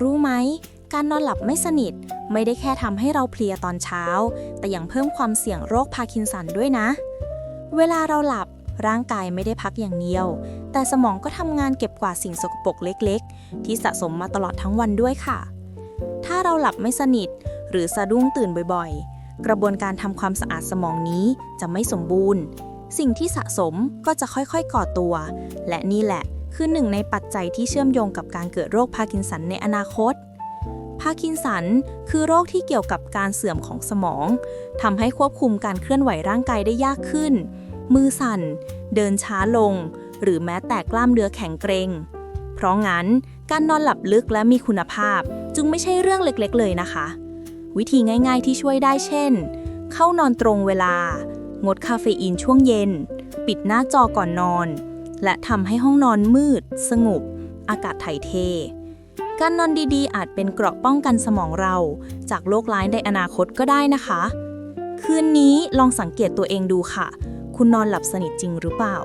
รู้ไหม การนอนหลับไม่สนิท ไม่ได้แค่ทำให้เราเพลียตอนเช้า แต่ยังเพิ่มความเสี่ยงโรคพาร์กินสันด้วยนะ เวลาเราหลับร่างกายไม่ได้พักอย่างเดียว แต่สมองก็ทำงานเก็บกวาดสิ่งสกปรกเล็กๆ ที่สะสมมาตลอดทั้งวันด้วยค่ะ ถ้าเราหลับไม่สนิท หรือสะดุ้งตื่นบ่อยๆ กระบวนการทำความสะอาดสมองนี้จะไม่สมบูรณ์ สิ่งที่สะสมก็จะค่อยๆก่อตัว และนี่แหละ คือหนึ่งในปัจจัยที่เชื่อมโยงกับการเกิดโรคพาร์กินสันในอนาคต พาร์กินสันคือโรคที่เกี่ยวกับการเสื่อมของสมอง ทำให้ควบคุมการเคลื่อนไหวร่างกายได้ยากขึ้น มือสั่น เดินช้าลง หรือแม้แต่กล้ามเนื้อแข็งเกร็ง เพราะงั้นการนอนหลับลึกและมีคุณภาพจึงไม่ใช่เรื่องเล็กๆ เลยนะคะ วิธีง่ายๆที่ช่วยได้เช่น เข้านอนตรงเวลา งดคาเฟอีนช่วงเย็น ปิดหน้าจอก่อนนอน และทำให้ห้องนอนมืด สงบ อากาศถ่ายเท การนอนดีๆ อาจเป็นเกราะป้องกันสมองเรา จากโรคร้ายในอนาคตก็ได้นะคะ คืนนี้ลองสังเกตตัวเองดูค่ะ คุณนอนหลับสนิทจริงหรือเปล่า